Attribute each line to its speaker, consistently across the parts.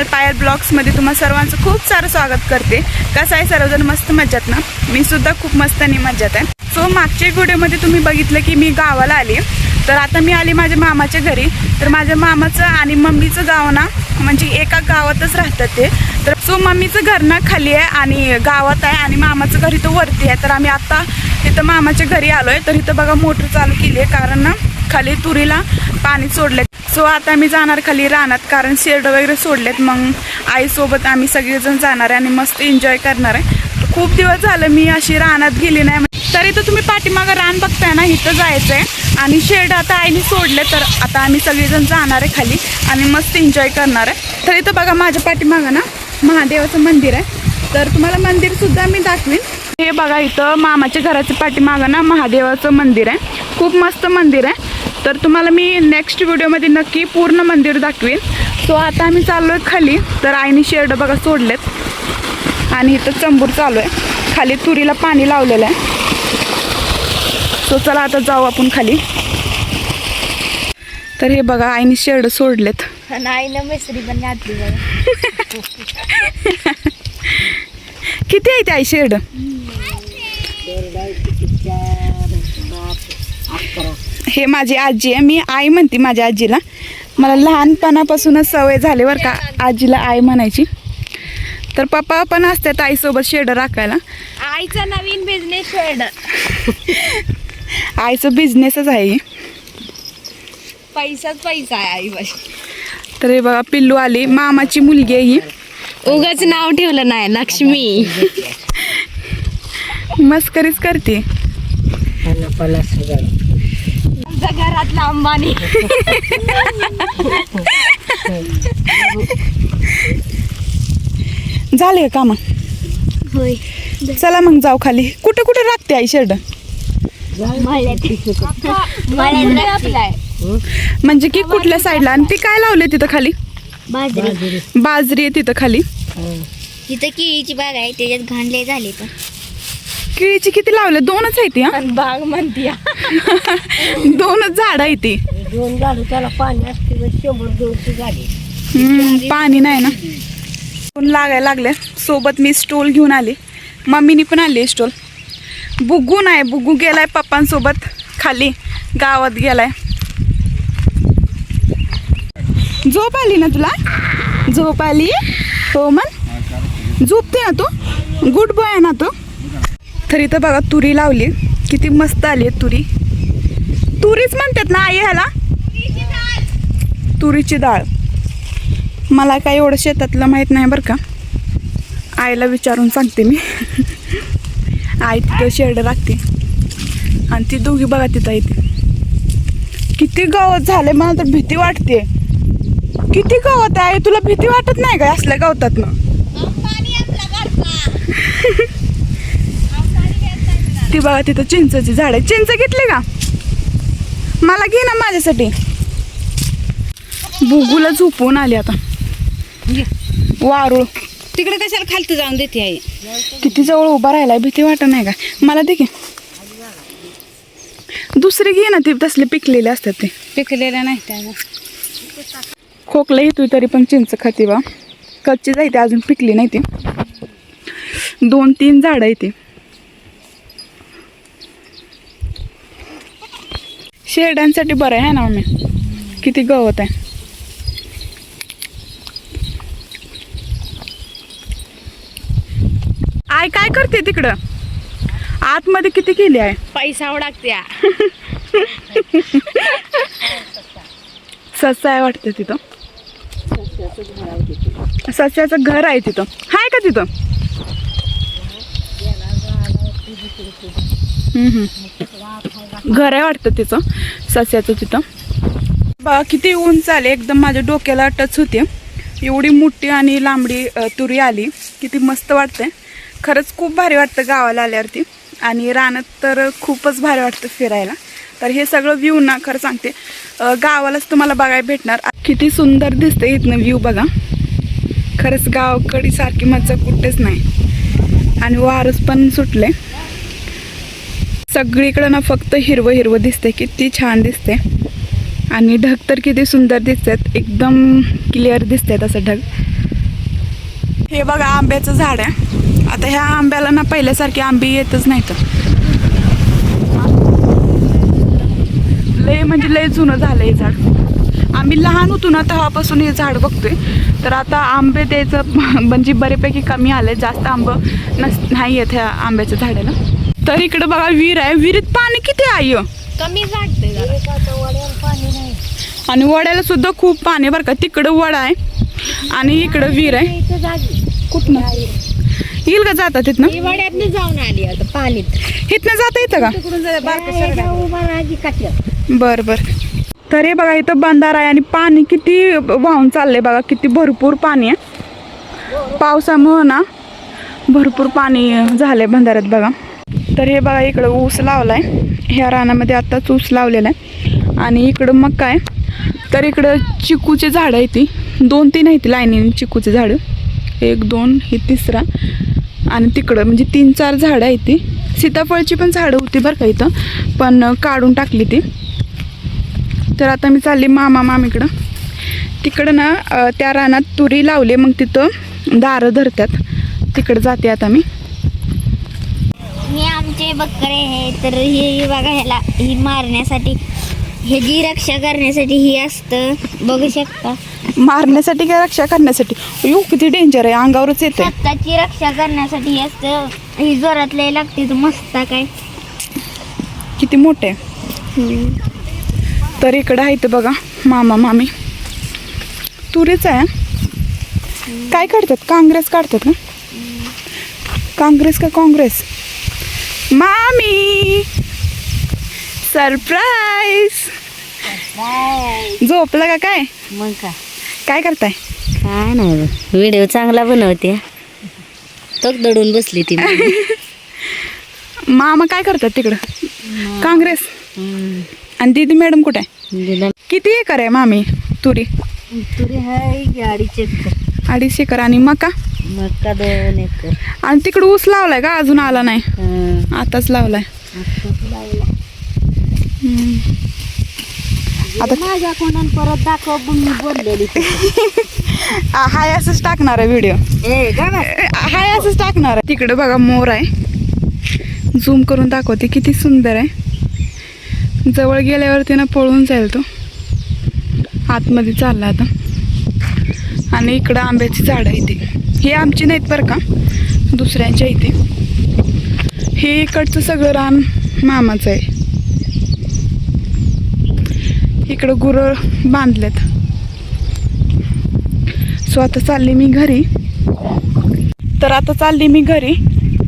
Speaker 1: Channel पायल ब्लॉग्समध्ये तुम्हा सर्वांचं खूप सारं स्वागत करते. कसं आहे सर्वजण? मस्त मज्जात ना? मी सुद्धा खूप मस्त आणि मज्जात आहे. सो मागच्या व्हिडिओमध्ये तुम्ही बघितलं की मी गावाला आली. तर आता मी आली माझ्या मामाच्या घरी. तर माझ्या मामाचं आणि मम्मीचं गाव ना म्हणजे एका गावातच राहतात ते. तर सो मम्मीचं घर ना खाली आहे आणि गावात आहे आणि मामाचं घर इथं वरती आहे. तर आम्ही आता तिथं मामाच्या घरी आलो आहे तर इथं बघा मोटर चालू केली आहे. कारण ना खाली तुरीला पाणी सोडलं सो आता मी जाणार खाली रानात कारण शेड वगैरे सोडलेत. मग आईसोबत आम्ही सगळेजण जाणार आहे आणि मस्त एन्जॉय करणार आहे. खूप दिवस झालं मी अशी रानात गेली नाही. तरी तर तुम्ही पाठीमागं रान बघताय ना इथं जायचं आहे आणि शेड आता आईने सोडले तर आता आम्ही सगळेजण जाणार आहे खाली आणि मस्त एन्जॉय करणार आहे. तर इथं बघा माझ्या पाठीमागं ना महादेवाचं मंदिर आहे. तर तुम्हाला मंदिर सुद्धा मी दाखवीन. हे बघा इथं मामाच्या घराच्या पाठीमागं ना महादेवाचं मंदिर आहे. खूप मस्त मंदिर आहे. तर तुम्हाला मी नेक्स्ट व्हिडिओमध्ये नक्की पूर्ण मंदिर दाखवीन. सो आता आम्ही चाललो आहे खाली. तर आईने शेड बघा सोडलेत. आणि इथं चंबूर चालू आहे. खाली तुरीला पाणी लावलेलं आहे. सो चला आता जाऊ आपण खाली. तर हे बघा आईने शेड सोडलेत.
Speaker 2: नाही ना मिसरी पण घातली बघा.
Speaker 1: किती आहे ते आई शेड हे माझी आजी आहे. मी आई म्हणते माझ्या आजीला. मला लहानपणापासूनच सवय झाली बरं का आजीला आई म्हणायची. तर पप्पा पण असतात आईसोबत शेड राखायला.
Speaker 2: आईचा नवीन बिझनेस शेड.
Speaker 1: आईचं बिझनेसच आहे हे.
Speaker 2: पैसाच पैसा आहे आई बाई.
Speaker 1: तर हे बघा पिल्लू आली. मामाची मुलगी आहे ही.
Speaker 2: उगाच नाव ठेवलं नाही लक्ष्मी.
Speaker 1: मस्करीच करते.
Speaker 2: आमच्या घरातला अंबानी.
Speaker 1: झाले का मग
Speaker 2: होय.
Speaker 1: चला मग जाऊ खाली. कुठे कुठे राखते आई शेड म्हणजे की कुठल्या साईडला? आणि ती काय लावले तिथं खाली?
Speaker 2: बाजरी.
Speaker 1: बाजरी आहे तिथं खाली.
Speaker 2: तिथं केळीची बाग आहे त्याच्यात घाणले झाले पण.
Speaker 1: केळीची किती लावले? दोनच आहे ती हा?
Speaker 2: बाग म्हणती
Speaker 1: दोनच झाड आहे ती.
Speaker 3: दोन झाडू त्याला पाणी असते शंभर दोनशे
Speaker 1: हम्म, पाणी नाही ना. पण लागायला लागले. सोबत मी स्टोल घेऊन आले. मम्मीनी पण आणली स्टोल. बुगू नाही बुगू गेलाय पप्पांसोबत. खाली गावात गेलाय. झोप आली ना तुला? झोप आली? हो मन झोपते ना तू? गुड बॉय आहे ना तू? तर इथं बघा तुरी लावली. किती मस्त आली आहे तुरी. तुरीच म्हणतात ना आई ह्याला? तुरीची डाळ. मला काय एवढं शेतातलं माहीत नाही बरं का. आईला विचारून सांगते मी. आई तिथं शेड राखते आणि ती दोघी बघा तिथं येते. किती गावात झाले मला तर भीती वाटते. किती गावात आहे तुला भीती वाटत नाही का असल्या गवतात ना. ती बघा तिथं चिंचची झाड आहे चिंच घेतली का? मला घे ना माझ्यासाठी. बुगूला झोपवून आली आता. वारुळ.
Speaker 3: तिकडे कशाला खालती जाऊन देते आई?
Speaker 1: किती जवळ उभा राहिलाय भीती वाटत नाही का? मला दे की. दुसरी घे ना ती तसले पिकलेले असतात ते.
Speaker 3: पिकलेल्या नाही
Speaker 1: खोकला येतोय तरी पण चिंच खाते बा. कच्ची जायते अजून पिकली नाही ती. दोन तीन झाडं आहे शेरड्यांसाठी बरं आहे ना मम्मी किती गवत आहे. आय काय करते तिकडं? आतमध्ये किती केली आहे?
Speaker 2: पैसा उडाकत्या.
Speaker 1: सस्सा आहे वाटतं तिथं. सस्याचं घर आहे तिथं. हाय का तिथं. घर आहे वाटतं तिचं सस्याचं तिथं. बा किती ऊन आले एकदम माझ्या डोक्याला टच होते. एवढी मोठी आणि लांबडी तुरी आली किती मस्त वाटते खरंच खूप भारी वाटतं गावाला आल्यावरती. आणि रानात तर खूपच भारी वाटतं फिरायला. तर हे सगळं व्ह्यू ना खरं सांगते. गावालाच तुम्हाला बघायला भेटणार. किती सुंदर दिसते इथनं व्ह्यू बघा. खरंच गावकडी सारखी मजा कुठेच नाही. आणि वारस पण सुटले सगळीकडं ना फक्त हिरवं हिरवं दिसते किती छान दिसते आणि ढग तर किती सुंदर दिसतात एकदम क्लिअर दिसतात असं ढग. हे बघा आंब्याचं झाड आहे. आता ह्या आंब्याला ना पहिल्यासारखी आंबी येतच नाही तर लय म्हणजे लय जुनं झालं हे झाड. आम्ही लहान होतो ना तेव्हापासून हे झाड बघतोय. तर आता आंबे द्यायचं म्हणजे बरेपैकी कमी आले जास्त आंब नस नाही येत ह्या आंब्याच्या झाडाला. तर इकडं बघा विहीर आहे. विहिरीत पाणी किती आहे?
Speaker 2: कमी वाटते
Speaker 1: आणि वड्याला सुद्धा खूप पाणी आहे बरं का. तिकडं वडा आहे आणि इकडं विहीर आहे. कुठनं? येईल का जातात तिथनं?
Speaker 3: वड्यातनं जाऊन आली आता पाणीत.
Speaker 1: इथनं जाता येतं का? बर बर. तर हे बघा इथं बंधारा आहे आणि पाणी किती वाहून चाललंय बघा. किती भरपूर पाणी आहे. पावसामुळं ना भरपूर पाणी झालंय बंधाऱ्यात बघा. तर हे बघा इकडं ऊस लावला आहे ह्या रानामध्ये आत्ताच ऊस लावलेला आहे. आणि इकडं मग काय तर इकडं चिकूचे झाडं आहेत ती. दोन तीन आहेत लाईनीने चिकूचे झाडं. एक दोन हे तिसरा. आणि तिकडं म्हणजे तीन चार झाडं आहेत ती. सीताफळची पण झाडं होती बरं का इथं. पण काढून टाकली ती. तर आता मी चालली मामा मामीकडं. तिकडं ना त्या रानात तुरी लावली मग तिथं दारं धरतात. तिकडं जाते आता मी.
Speaker 2: आमचे बकरे आहे तर हे बघा ह्याला ही मारण्यासाठी ह्याची रक्षा करण्यासाठी ही असतं. बघू शकता.
Speaker 1: मारण्यासाठी काय रक्षा करण्यासाठी? अयो किती डेंजर आहे. अंगावरच येते
Speaker 2: स्वतःची रक्षा करण्यासाठी हे असतं. ही जोरात लय लागते तर मस्त काय.
Speaker 1: किती मोठे आहे. तर इकडं आहे इथं बघा मामा मामी. तुरीच आहे हं? काय काढतात? काँग्रेस काढतात ना? काँग्रेस का काँग्रेस? मामी सरप्राईज झोपलं का काय?
Speaker 3: मग का
Speaker 1: काय करताय?
Speaker 3: काय नाही व्हिडिओ चांगला बनवते. तो दडून बसली ती
Speaker 1: मामा काय करतात तिकडं? काँग्रेस? आणि दीदी मॅडम कुठे? आहे किती एकर आहे मामी तुरी?
Speaker 3: तुरी हाय गाडी चेक
Speaker 1: अडीच एकर. आणि मका?
Speaker 3: मक्का दोन एकर.
Speaker 1: आणि तिकडं ऊस लावलाय का? अजून आला नाही. आताच लावलाय.
Speaker 3: आता माझ्या परत दाखव मी बोललेली
Speaker 1: हाय असंच टाकणार आहे व्हिडिओ. हाय असंच टाकणार आहे. तिकडं बघा मोर आहे. झूम करून दाखवते किती सुंदर आहे. जवळ गेल्यावरती ना पळून जाईल तो. आतमध्ये चालला आता. आणि इकडं आंब्याची झाडं आहे ती. हे आमची नाहीत बरं का? दुसऱ्यांच्या इथे. हे इकडचं सगळं रान मामाचं आहे. इकडं गुरं बांधलेत. सो आता चालली मी घरी. तर आता चालली मी घरी.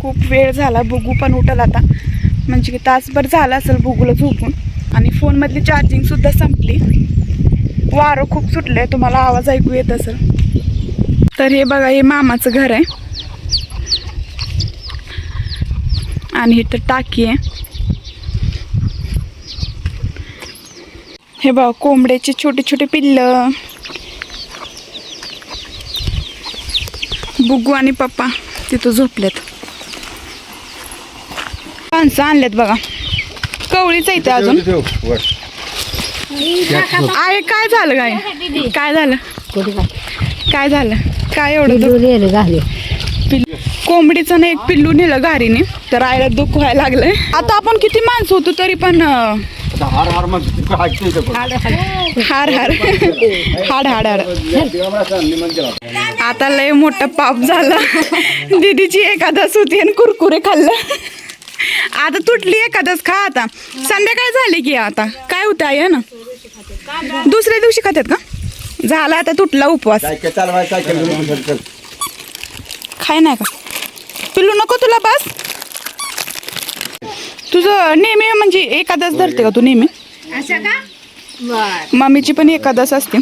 Speaker 1: खूप वेळ झाला बुगू पण उठल आता. म्हणजे की तासभर झाला असेल बुगूला झोपून. आणि फोनमधली चार्जिंगसुद्धा संपली. वारं खूप सुटलं आहे तुम्हाला आवाज ऐकू येत असेल. तर हे बघा हे मामाचं घर आहे. आणि इथं टाकी आहे. हे बघा कोंबड्याचे छोटे छोटे पिल्लं. बुगू आणि पप्पा तिथं झोपलेत. माणसं आणलेत बघा. कवळीच आहे इथे अजून. आहे काय झालं काय? काय झालं?
Speaker 3: काय
Speaker 1: झालं? काय एवढं दुःख?
Speaker 3: पिल्लू.
Speaker 1: कोंबडीचं ना एक पिल्लू नेलं घारीने तर आईला दुःख व्हायला लागलंय. आता आपण किती माणसं होतो तरी पण अं,
Speaker 4: हार हार मग
Speaker 1: हाड हाड हाड. हाड हाड आता लय मोठं पाप झालं. दीदीची एकादस होती आणि कुरकुरे खाल्लं. आता तुटली एकादस खा आता. संध्याकाळ झाली की आता. काय होतं आहे ना? दुसऱ्या दिवशी खात्यात का? झाला आता तुटला उपवास.
Speaker 4: सायकल चालवाय सायकल
Speaker 1: खाय नाही का? पिल्लू नको तुला बस. तुझं नेहमी म्हणजे एकादश धरते का तू नेहमी? मम्मीची पण एकादश असते.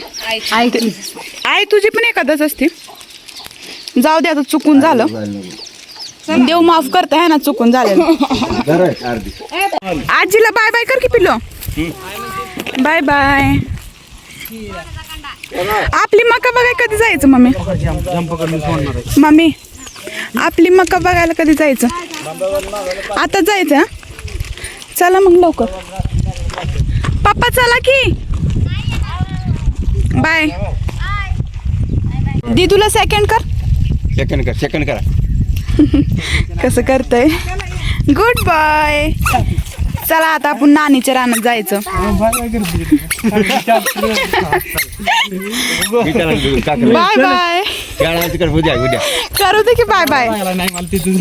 Speaker 1: आई तुझी. पण एकादश असते. जाऊ दे आता चुकून झालं. देव माफ करता है ना चुकून
Speaker 4: अर्धी.
Speaker 1: आजीला बाय बाय कर की पिल्लो. Bye bye. आपली मका बघाय कधी जायचं मम्मी? मम्मी आपली मका बघायला कधी जायचं? आता जायचं हं? चला मग लवकर. पप्पा चला की. बाय. दी तुला सेकंड कर.
Speaker 4: सेकंड कर सेकंड करा.
Speaker 1: कसं करतय? गुड बाय चला आता आपण नानीच्या रानात जायचं.
Speaker 4: मी घेऊन का
Speaker 1: बाय बाय
Speaker 4: त्याला तिकडे उद्या उद्या
Speaker 1: करू दे की बाय बाय
Speaker 5: मला नाही मला तिथून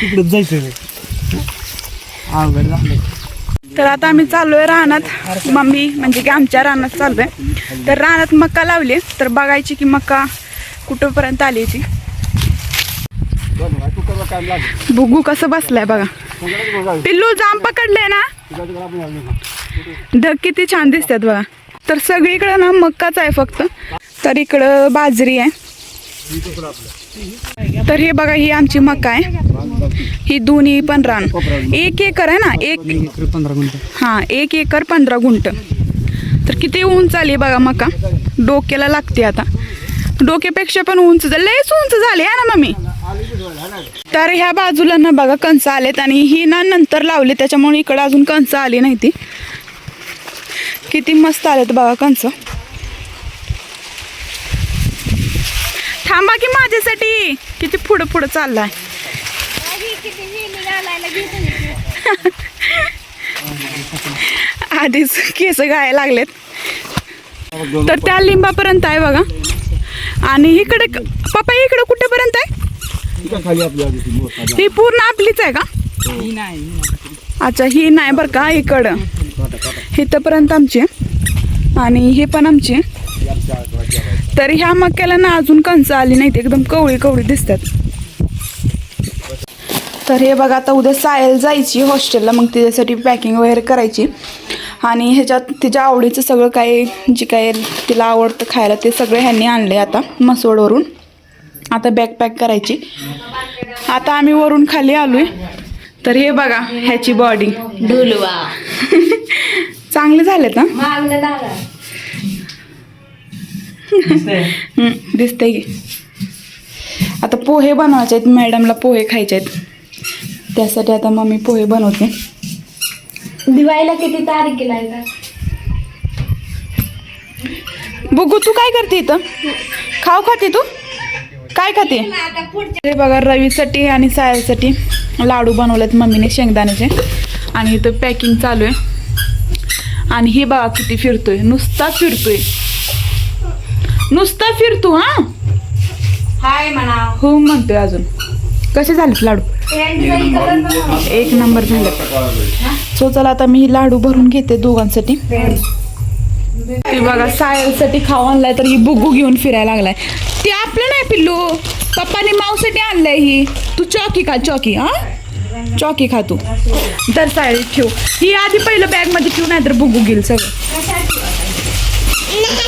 Speaker 5: तिकडे जायचं अवघड झालं
Speaker 1: तर आता आम्ही चाललोय रानात. मम्मी म्हणजे की आमच्या रानात चाललोय. तर रानात मक्का लावली. तर बघायची की मक्का कुठंपर्यंत आली ती बुगू कसं बसलाय बघा. पिल्लू जाम पकडले ना? ढग किती छान दिसतात बघा. तर सगळीकडे ना मक्काच आहे फक्त. तर इकडं बाजरी आहे. तर हे बघा ही आमची मक्का आहे. ही दोन्ही पण रान. एक एकर आहे ना एक
Speaker 5: पंधरा
Speaker 1: हा एक एकर पंधरा गुंट तर किती उंच आली बघा मका डोक्याला लागते आता. डोक्यापेक्षा पण उंच लयच उंच झाली आहे ना मम्मी. तर ह्या बाजूला ना बघा कंस आलेत आणि ही ना नंतर लावली त्याच्यामुळे इकडं अजून कंस आली नाही ती. किती मस्त आलेत बघा कंस थांबा की माझ्यासाठी. किती पुढं पुढं चाललाय. आधीच केस गाय लागलेत. तर त्या लिंबापर्यंत आहे बघा. आणि इकडे पप्पा इकडे कुठेपर्यंत आहे? ही पूर्ण आपलीच आहे का? अच्छा ही नाही बरं का इकडं. इथंपर्यंत आमचे आणि हे पण आमचे तरी तर ह्या मक्याला ना अजून कंच आली नाहीत. एकदम कवळी कवळी दिसतात. तर हे बघा आता उद्या सायल जायची हॉस्टेलला. मग तिच्यासाठी पॅकिंग वगैरे करायची. आणि ह्याच्यात तिच्या आवडीचं सगळं काही जे काय तिला आवडतं खायला ते सगळे ह्यांनी आणले आता मसवडवरून. आता बॅग पॅक करायची. आता आम्ही वरून खाली आलोय. तर हे बघा ह्याची बॉडी
Speaker 3: ढोलवा
Speaker 1: चांगले झालेत ना? हम्म, दिसतंय की. आता पोहे बनवायचे आहेत मॅडमला पोहे खायचे आहेत. त्यासाठी आता मम्मी पोहे बनवते.
Speaker 2: दिवाळीला किती तारखेला
Speaker 1: बघू तू काय करते इथं? खाऊ खाते तू? काय खाते? बघा रवीसाठी आणि सायलसाठी लाडू बनवलेत मम्मीने शेंगदाण्याचे. आणि इथं पॅकिंग चालू आहे. आणि हे बघा किती फिरतोय. नुसता फिरतोय. नुसता फिरतो हा?
Speaker 2: हाय म्हणा.
Speaker 1: हो म्हणतोय अजून. कसे झालेत लाडू? एक नंबर झाले सो चला आता मी लाडू भरून घेते दोघांसाठी. ते बघा सायलसाठी खाऊ आणलाय तर ही बुगू घेऊन फिरायला लागलाय. ते आपलं नाही पिल्लू. पप्पाने माऊसाठी आणलंय ही. तू चॉकी खा चॉकी हा? चॉकी खा तू. तर सायल ठेव. ही आधी पहिलं बॅगमध्ये ठेवू नाही तर बुगू घेईल सगळं.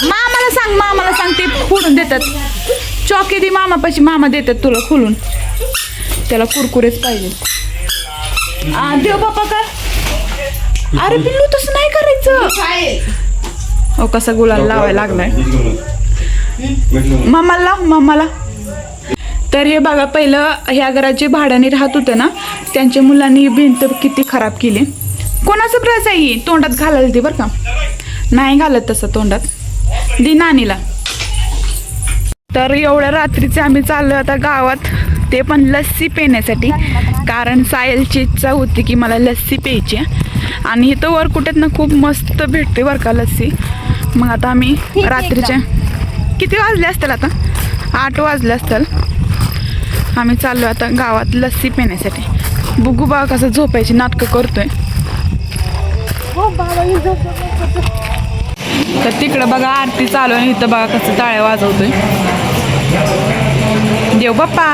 Speaker 1: मामाला सांग मामाला सांग ते फोडून देतात. चॉकी दे मामापाशी मामा देतात तुला खोलून. त्याला कुरकुरेच पाहिजे. आ, देव बापा कर अरे पिल्लू तसं नाही करायचं. हो कसा गुलाल लावायला लागलाय. मामाला लाव मामाला. तर हे बघा पहिलं ह्या घराचे भाड्याने राहत होते ना त्यांच्या मुलांनी भिंत किती खराब केली. कोणाचं ब्रश आहे ही? तोंडात घालायला ती बरं का. नाही घालत तसं तोंडात. दी नानीला. तर एवढ्या रात्रीचे आम्ही चाललो आता गावात. ते पण लस्सी पिण्यासाठी. कारण सायलची इच्छा होती की मला लस्सी प्यायची. आणि इथं वर कुठेत ना खूप मस्त भेटते बरं का लस्सी. मग आता आम्ही रात्रीच्या किती वाजले असतील आता? आठ वाजले असतील. आम्ही चाललो आता गावात लस्सी पिण्यासाठी. बुगू बा कसं झोपायची नाटकं करतोय. तर तिकडं बघा आरती चालू आहे इथं बघा कसं टाळ्या वाजवतोय. देव बाप्पा.